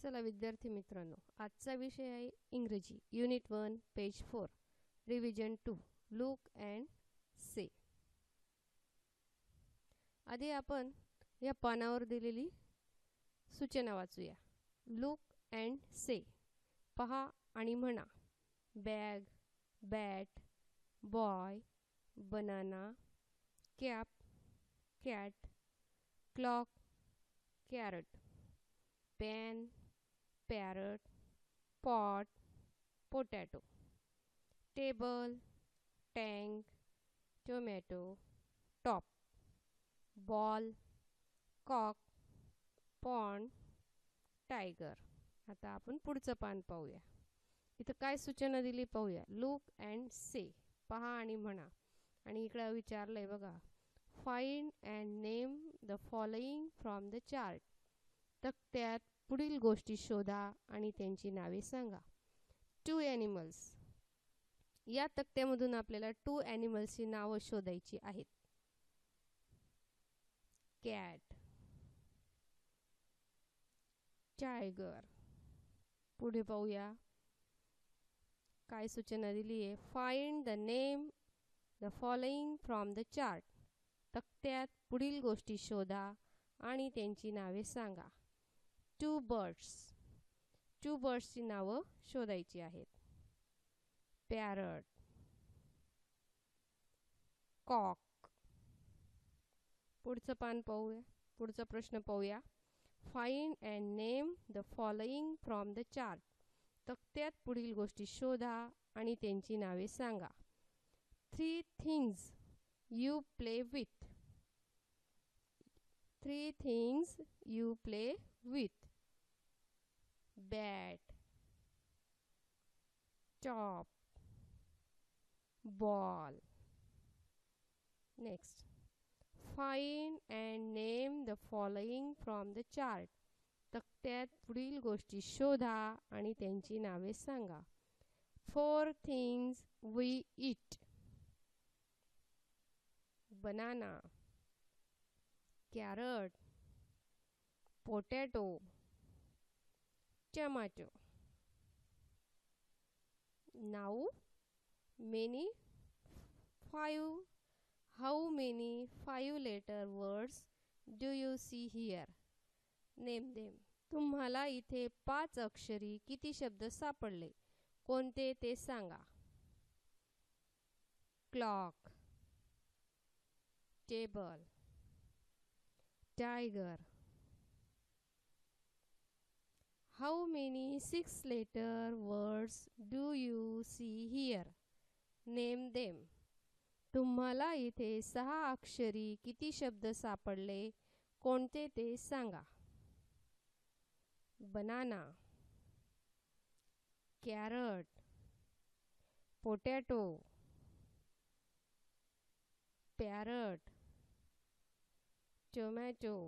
चला विद्यार्थी मित्रांनो आजचा विषय आहे इंग्रजी. Unit one page four revision to look and say आधी आपण या पानावर दिलेली सूचना वाचूया. लुक अँड से पहा आणि म्हणा. Bag bat boy banana cap cat clock carrot pan parrot, pot, potato, table, tank, tomato, top, ball, cock, pond, tiger. आता आपण पुढचं पान पाहूया. इथं काय सूचना दिली पाहूया. लुक अँड से पहा आणि म्हणा. आणि इकडं विचारलंय बघा. Find and name the following from the chart तक्त्यात पुढील गोष्टी शोधा आणि त्यांची नावे सांगा. टू ॲनिमल्स या तक्त्यामधून आपल्याला टू ॲनिमल्सची नावं शोधायची आहेत. कॅट टायगर पुढे पाहूया. काय सूचना दिली आहे? Find the name the following from the chart तक्त्यात पुढील गोष्टी शोधा आणि त्यांची नावे सांगा. Two birds. टू बर्ड्सची नावं शोधायची आहेत. Parrot cock. पुढचं पान पाहूया. पुढचा प्रश्न पाहूया. Find and name the following from the chart तक्त्यात पुढील गोष्टी शोधा आणि त्यांची नावे सांगा. Three things you play with three things you play with bat top ball next find and name the following from the chart तक्त्यात पुढील गोष्टी शोधा आणि त्यांची नावे सांगा four things we eat banana carrot potato tomato. Now, many five. How many five letter words do you see here? Name them. तुम्हाला इथे पाच अक्षरी किती शब्द सापडले कोणते ते सांगा clock table tiger how many six letter words do you see here name them तुम्हाला इथे सहा अक्षरी किती शब्द सापडले? कोणते ते सांगा. Banana carrot potato parrot tomato